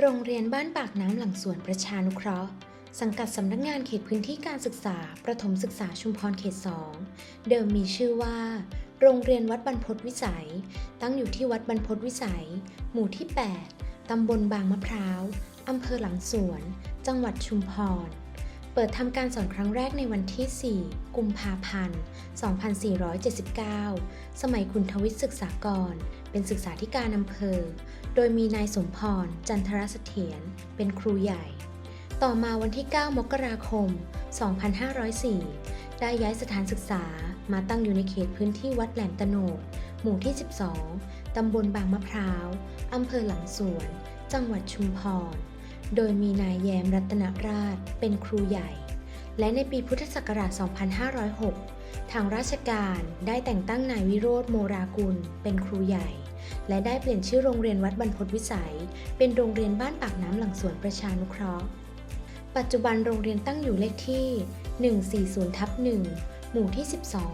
โรงเรียนบ้านปากน้ำหลังสวนประชานุเคราะห์ สังกัดสำนักงานเขตพื้นที่การศึกษา ประถมศึกษาชุมพรเขต 2 เดิมมีชื่อว่า โรงเรียนวัดบรรพตวิสัย ตั้งอยู่ที่วัดบรรพตวิสัย หมู่ที่ 8 ตำบลบางมะพร้าวอำเภอหลังสวน จังหวัดชุมพร เปิดทำการสอนครั้งแรกในวันที่ 4 กุมภาพันธ์ 2479 สมัยคุณทวิทย์ศึกษากร เป็นศึกษาธิการอำเภอ โดยมีนายสมพร จันทรเสถียรเป็นครูใหญ่ ต่อมาวันที่ 9 มกราคม 2504 ได้ย้ายสถานศึกษามาตั้งอยู่ในเขตพื้นที่วัดแหลมตะโนด หมู่ที่ 12 ตำบลบางมะพร้าว อำเภอหลังสวน จังหวัดชุมพร โดยมีนายแยมรัตนราชเป็นครูใหญ่ และในปีพุทธศักราช 2506 ทางราชการได้แต่งตั้งนายวิโรธโมรากุลเป็นครูใหญ่ และได้เปลี่ยนชื่อโรงเรียนวัดบรรพตวิสัย เป็นโรงเรียนบ้านปากน้ำหลังสวนประชานุเคราะห์ ปัจจุบันโรงเรียนตั้งอยู่เลขที่ 140ทับ1หมู่ที่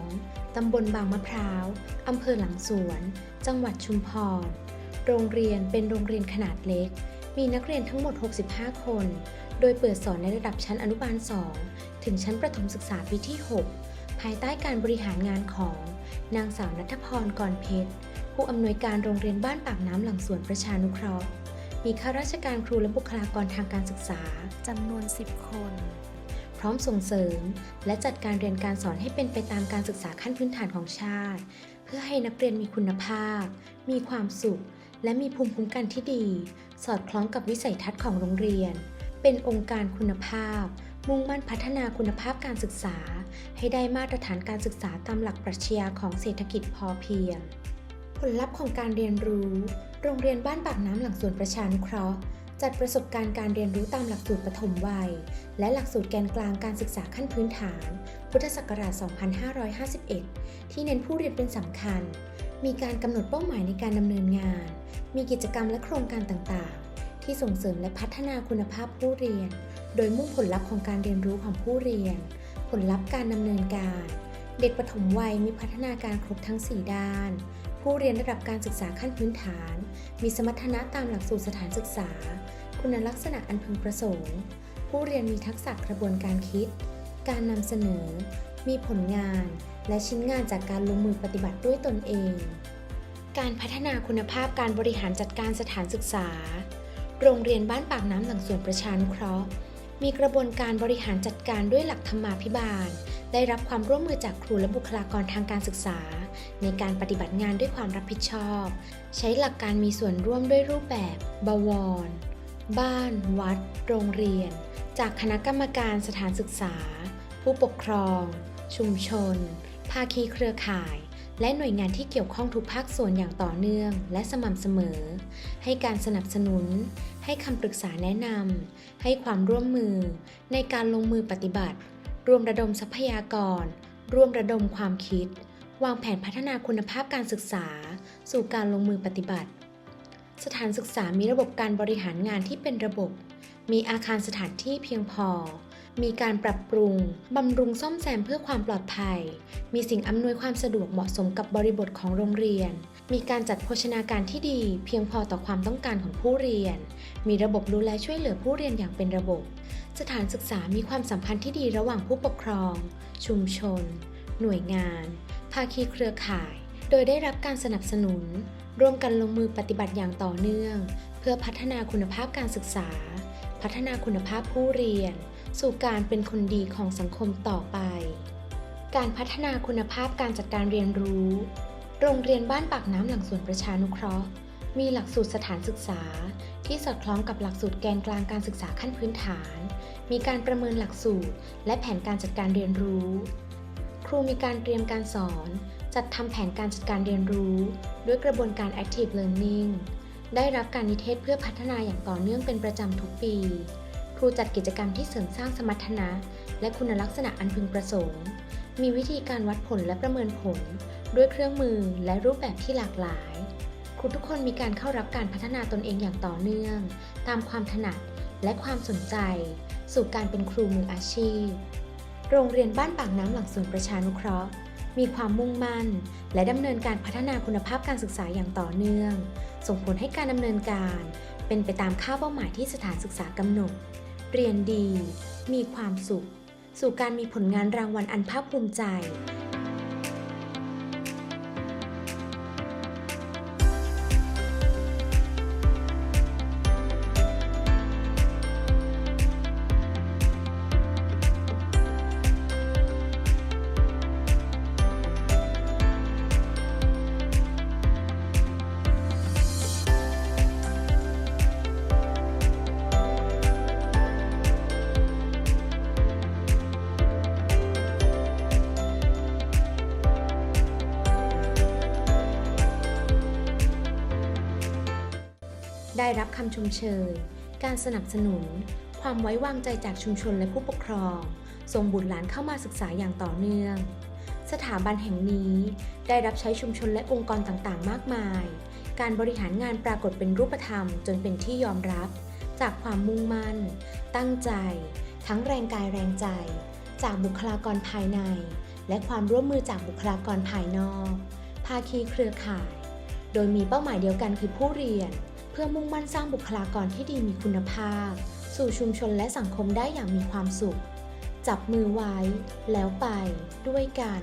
12 ตำบลบางมะพร้าว อำเภอหลังสวน จังหวัดชุมพร โรงเรียนเป็นโรงเรียนขนาดเล็ก มีนักเรียนทั้งหมด 65 คน โดยเปิดสอนในระดับชั้นอนุบาล 2 ถึงชั้นประถมศึกษาปีที่ 6 ภายใต้การบริหารงานของนางสาวนัทพรกรเพชร ผู้อำนวยการโรงเรียนบ้านปากน้ำหลังสวนประชานุเคราะห์ มีข้าราชการครูและบุคลากรทางการศึกษาจำนวน 10 คน พร้อมส่งเสริม และจัดการเรียนการสอนให้เป็นไปตามการศึกษาขั้นพื้นฐานของชาติ เพื่อให้นักเรียนมีคุณภาพ มีความสุข และมีภูมิคุ้มกันที่ดี สอดคล้องกับวิสัยทัศน์ของโรงเรียน เป็นองค์การคุณภาพ มุ่งมั่นพัฒนาคุณภาพการศึกษา ให้ได้มาตรฐานการศึกษาตามหลักปรัชญาของเศรษฐกิจพอเพียง ผลลัพธ์ของการเรียนรู้ โรงเรียนบ้านปากน้ำหลังสวนประชานุเคราะห์ จัดประสบการณ์การเรียนรู้ตามหลักสูตรปฐมวัย และหลักสูตรแกนกลางการศึกษาขั้นพื้นฐาน พุทธศักราช 2551 ที่เน้นผู้เรียนเป็นสำคัญ มีการกำหนดเป้าหมายในการดำเนินงาน มีกิจกรรมและโครงการต่างๆ ที่ส่งเสริมและพัฒนาคุณภาพผู้เรียน โดยมุ่งผลลัพธ์ของการเรียนรู้ของผู้เรียน ผลลัพธ์การดำเนินการ เด็กปฐมวัยมีพัฒนาการครบทั้ง 4 ด้าน ผู้เรียนระดับการศึกษาขั้นพื้นฐาน มีสมรรถนะตามหลักสูตรสถานศึกษา คุณลักษณะอันพึงประสงค์ ผู้เรียนมีทักษะกระบวนการคิด การนำเสนอ มีผลงาน และชิ้นงานจากการลงมือปฏิบัติด้วยตนเอง การพัฒนาคุณภาพการบริหารจัดการสถานศึกษา โรงเรียนบ้านปากน้ำหลังสวนประชานุเคราะห์ มีกระบวนการบริหารจัดการด้วยหลักธรรมาภิบาล ได้รับความร่วมมือจากครูและบุคลากรทางการศึกษา ในการปฏิบัติงานด้วยความรับผิดชอบ ใช้หลักการมีส่วนร่วมด้วยรูปแบบ บวร บ้าน วัด โรงเรียน จากคณะกรรมการสถานศึกษา ผู้ปกครอง ชุมชน ภาคีเครือข่าย และหน่วยงานที่เกี่ยวข้องทุกภาคส่วนอย่างต่อเนื่อง และสม่ำเสมอ ให้การสนับสนุน ให้คำปรึกษาแนะนำให้ความร่วมมือ ในการลงมือปฏิบัติ รวมระดมทรัพยากร ร่วมระดมความคิด วางแผนพัฒนาคุณภาพการศึกษา สู่การลงมือปฏิบัติ สถานศึกษามีระบบการบริหารงานที่เป็นระบบ มีอาคารสถานที่เพียงพอ มีการปรับปรุง บำรุงซ่อมแซมเพื่อความปลอดภัย มีสิ่งอำนวยความสะดวกเหมาะสมกับบริบทของโรงเรียน มีการจัดโภชนาการที่ดี เพียงพอต่อความต้องการของผู้เรียน มีระบบดูแลช่วยเหลือผู้เรียนอย่างเป็นระบบ สถานศึกษามีความสัมพันธ์ที่ดีระหว่างผู้ปกครอง ชุมชน หน่วยงาน ภาคีเครือข่าย โดยได้รับการสนับสนุน ร่วมกันลงมือปฏิบัติอย่างต่อเนื่อง เพื่อพัฒนาคุณภาพการศึกษา พัฒนาคุณภาพผู้เรียน สู่การเป็นคนดีของสังคมต่อไป การพัฒนาคุณภาพการจัดการเรียนรู้ โรงเรียนบ้านปากน้ำหลังสวนประชานุเคราะห์ มีหลักสูตรสถานศึกษา ที่สอดคล้องกับหลักสูตรแกนกลางการศึกษาขั้นพื้นฐาน มีการประเมินหลักสูตร และแผนการจัดการเรียนรู้ ครูมีการเตรียมการสอน จัดทำแผนการจัดการเรียนรู้ ด้วยกระบวนการ Active Learning ได้รับการนิเทศเพื่อพัฒนาอย่างต่อเนื่องเป็นประจำทุกปี ครูจัดกิจกรรมที่เสริมสร้างสมรรถนะ และคุณลักษณะอันพึงประสงค์ มีวิธีการวัดผลและประเมินผล ด้วยเครื่องมือและรูปแบบที่หลากหลาย ครูทุกคนมีการเข้ารับการพัฒนาตนเองอย่างต่อเนื่อง ตามความถนัดและความสนใจ สู่การเป็นครูมืออาชีพ โรงเรียนบ้านปากน้ำหลังสวนประชานุเคราะห์ มีความมุ่งมั่น และดำเนินการพัฒนาคุณภาพการศึกษาอย่างต่อเนื่อง ส่งผลให้การดำเนินการเป็นไปตามค่าเป้าหมายที่สถานศึกษากำหนด เรียนดี มีความสุข สู่การมีผลงานรางวัลอันภาคภูมิใจ ได้รับคำชมเชย การสนับสนุน ความไว้วางใจจากชุมชนและผู้ปกครอง ส่งบุตรหลานเข้ามาศึกษาอย่างต่อเนื่อง สถาบันแห่งนี้ได้รับใช้ชุมชนและองค์กรต่างๆ มากมาย การบริหารงานปรากฏเป็นรูปธรรม จนเป็นที่ยอมรับ จากความมุ่งมั่น ตั้งใจ ทั้งแรงกายแรงใจ จากบุคลากรภายใน และความร่วมมือจากบุคลากรภายนอก ภาคีเครือข่าย โดยมีเป้าหมายเดียวกันคือผู้เรียน พื่อมุ่งมั่นสร้างบุคลากรที่ดีมีคุณภาพ สู่ชุมชนและสังคมได้อย่างมีความสุข จับมือไว้ แล้วไปด้วยกัน